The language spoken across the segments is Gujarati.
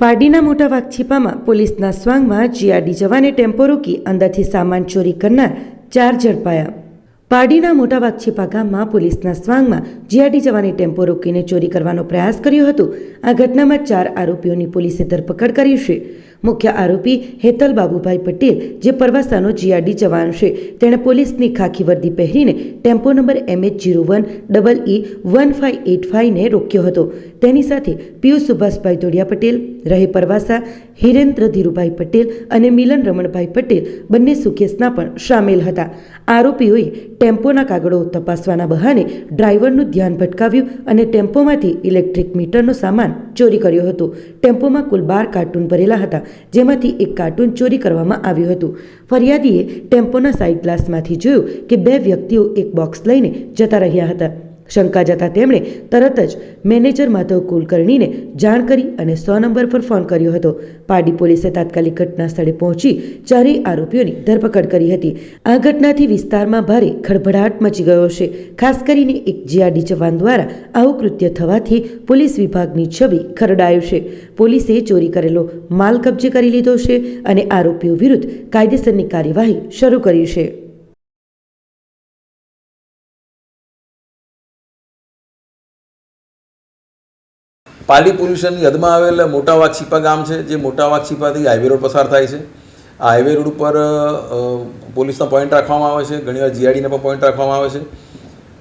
પારડીના મોટા વાઘછીપામાં પોલીસના સ્વાંગમાં જીઆરડી જવાને ટેમ્પો રોકી અંદરથી સામાન ચોરી કરનાર ચાર ઝડપાયા. પારડીના મોટા વાઘછીપા ગામમાં પોલીસના સ્વાંગમાં જીઆરડી જવાની ટેમ્પો રોકીને ચોરી કરવાનો પ્રયાસ કર્યો હતો. આ ઘટનામાં ચાર આરોપીઓની પોલીસે ધરપકડ કરી છે. મુખ્ય આરોપી હેતલ બાબુભાઈ પટેલ, જે પરવાસાનો જીઆરડી જવાન છે, તેણે પોલીસની ખાખી વર્દી પહેરીને tempo number MH zero one double E one five eight ફાઇવને રોક્યો હતો. તેની સાથે પિયુષ સુભાષભાઈ ધોડિયા પટેલ, રહે પરવાસા, હિરેન્દ્ર ધીરુભાઈ પટેલ અને મિલન રમણભાઈ પટેલ બંને સુકેશના પણ સામેલ હતા. આરોપીઓએ ટેમ્પોના કાગળો તપાસવાના બહાને ડ્રાઈવરનું ધ્યાન ભટકાવ્યું અને ટેમ્પોમાંથી ઇલેક્ટ્રિક મીટરનો સામાન ચોરી કર્યો હતો. ટેમ્પોમાં કુલ બાર કાર્ટૂન ભરેલા હતા, જેમાંથી એક કાર્ટૂન ચોરી કરવામાં આવ્યું હતું. ફરિયાદીએ ટેમ્પોના સાઇડ ગ્લાસમાંથી જોયું કે બે વ્યક્તિઓ એક બોક્સ લઈને જતા રહ્યા હતા. શંકા જતા તેમણે તરત જ મેનેજર માધવ કુલકર્ણીને જાણ કરી અને સો નંબર પર ફોન કર્યો હતો. પારડી પોલીસે તાત્કાલિક ઘટના સ્થળે પહોંચી ચારેય આરોપીઓની ધરપકડ કરી હતી. આ ઘટનાથી વિસ્તારમાં ભારે ખળભળાટ મચી ગયો છે. ખાસ કરીને એક જીઆરડી જવાન દ્વારા આવું કૃત્ય થવાથી પોલીસ વિભાગની છબી ખરડાયું છે. પોલીસે ચોરી કરેલો માલ કબજે કરી લીધો છે અને આરોપીઓ વિરુદ્ધ કાયદેસરની કાર્યવાહી શરૂ કરી છે. પાલી પોલ્યુશનની હદમાં આવેલ મોટા વાઘછીપા ગામ છે, જે મોટા વાઘછીપાથી હાઈવે રોડ પસાર થાય છે. આ હાઈવે રોડ ઉપર પોલીસના પોઈન્ટ રાખવામાં આવે છે, ઘણીવાર જીઆરડીના પણ પોઈન્ટ રાખવામાં આવે છે.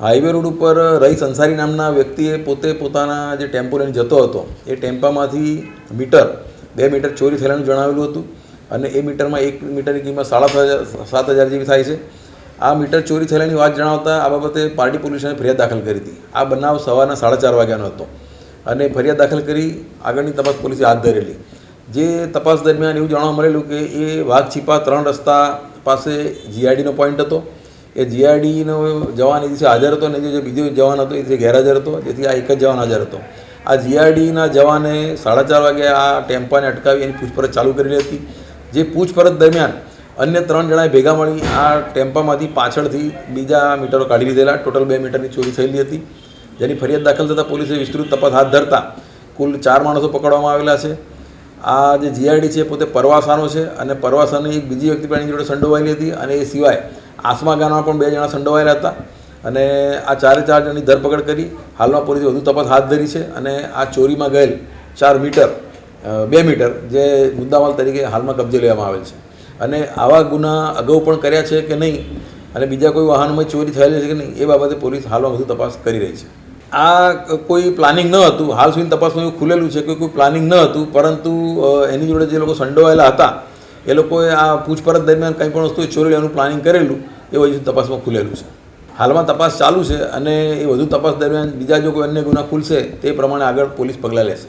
હાઈવે રોડ ઉપર રહી સંસારી નામના વ્યક્તિએ પોતે પોતાના જે ટેમ્પો લઈને જતો હતો, એ ટેમ્પામાંથી મીટર, બે મીટર ચોરી થયેલાનું જણાવેલું હતું અને એ મીટરમાં એક મીટરની કિંમત સાડા સાત હજાર જેવી થાય છે. આ મીટર ચોરી થયેલાની વાત જણાવતા આ બાબતે પાર્ટી પોલીસને ફરિયાદ દાખલ કરી હતી. આ બનાવ સવારના સાડા ચાર વાગ્યાનો હતો. અને ફરિયાદ દાખલ કરી આગળની તપાસ પોલીસે હાથ ધરેલી. જે તપાસ દરમિયાન એવું જાણવા મળેલું કે એ વાઘ છીપા ત્રણ રસ્તા પાસે જીઆઈડીનો પોઈન્ટ હતો. એ જીઆરડીનો જવાન એ દિવસે હાજર હતો અને જે બીજો જવાન હતો એ દિવસે ગેરહાજર હતો. જેથી આ એક જ જવાન હાજર હતો. આ જીઆરડીના જવાને સાડા ચાર વાગે આ ટેમ્પાને અટકાવી એની પૂછપરછ ચાલુ કરેલી હતી. જે પૂછપરછ દરમિયાન અન્ય ત્રણ જણાએ ભેગા મળી આ ટેમ્પામાંથી પાછળથી બીજા મીટરો કાઢી લીધેલા. ટોટલ બે મીટરની ચોરી થયેલી હતી. જેની ફરિયાદ દાખલ થતાં પોલીસે વિસ્તૃત તપાસ હાથ ધરતા કુલ ચાર માણસો પકડવામાં આવેલા છે. આ જે જીઆરડી છે પોતે પરવાસાનો છે અને પરવાસાની એક બીજી વ્યક્તિ પણ એની જોડે સંડોવાયેલી હતી અને એ સિવાય આસમા ગામમાં પણ બે જણા સંડોવાયેલા હતા અને આ ચારે ચાર જણની ધરપકડ કરી હાલમાં પોલીસે વધુ તપાસ હાથ ધરી છે અને આ ચોરીમાં ગયેલ ચાર મીટર બે મીટર જે મુદ્દામાલ તરીકે હાલમાં કબજે લેવામાં આવેલ છે. અને આવા ગુના અગાઉ પણ કર્યા છે કે નહીં અને બીજા કોઈ વાહનોમાં ચોરી થયેલી છે કે નહીં એ બાબતે પોલીસ હાલમાં વધુ તપાસ કરી રહી છે. આ કોઈ પ્લાનિંગ ન હતું. હાલ સુધી તપાસમાં એવું ખુલેલું છે કે કોઈ પ્લાનિંગ ન હતું, પરંતુ એની જોડે જે લોકો સંડોવાયેલા હતા, એ લોકોએ આ પૂછપરછ દરમિયાન કંઈ પણ વસ્તુ ચોરી લેવાનું પ્લાનિંગ કરેલું, એ હજી તપાસમાં ખુલેલું છે. હાલમાં તપાસ ચાલુ છે અને એ વધુ તપાસ દરમિયાન બીજા જો કોઈ અન્ય ગુના ખુલશે, તે પ્રમાણે આગળ પોલીસ પગલાં લેશે.